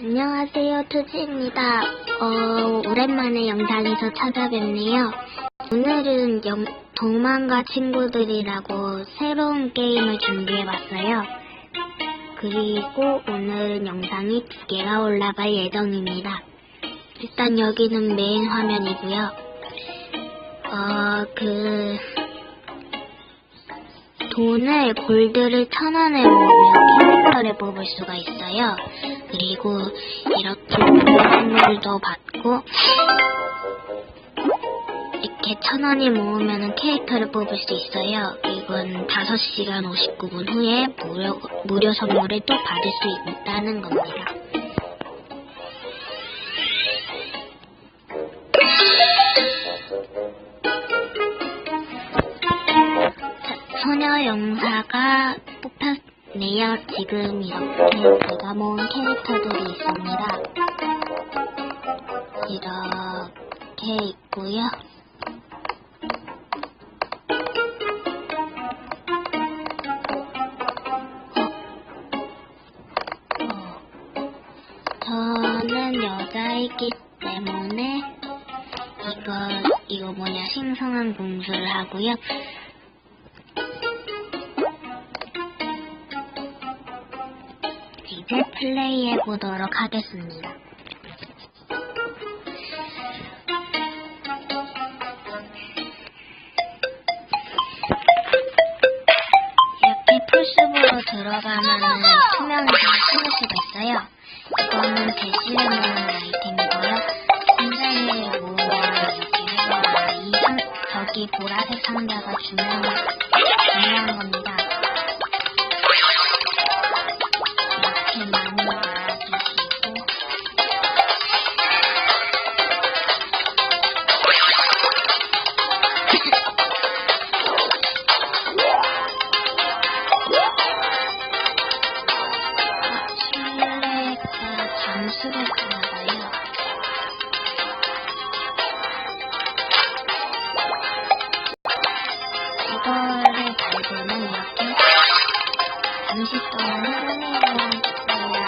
안녕하세요, 투지입니다. 어, 오랜만에 영상에서 찾아뵙네요. 오늘은 영- 도망가 친구들이라고 새로운 게임을 준비해봤어요. 그리고 오늘은 영상이 두 개가 올라갈 예정입니다. 일단 여기는 메인 화면이고요. 어, 그, 돈을 골드를 천 원에 모으면 캐릭터를 뽑을 수가 있어요. 그리고 이렇게 선물도 받고 이렇게 천 원이 모으면 캐릭터를 뽑을 수 있어요. 이건 5시간 59분 후에 무료, 무료 선물을 또 받을 수 있다는 겁니다. 자, 소녀 영사가 뽑혔네요. 지금 이렇게 제가 모은 캐릭터들이 있습니다. 이렇게 있고요. 어, 저는 여자이기 때문에 이거 이거 뭐냐 신성한 공주를 하고요. 이제 플레이해 보도록 하겠습니다. 이렇게 풀숲으로 들어가면은 투명해서 찾을 수가 있어요. 이거는 대시를 모으는 아이템이고요. 굉장히 모으면 이렇게 해서 이 상, 저기 보라색 상자가 중요한, 중요한. 我刚才在排队呢，对不起，二十多分钟内呀。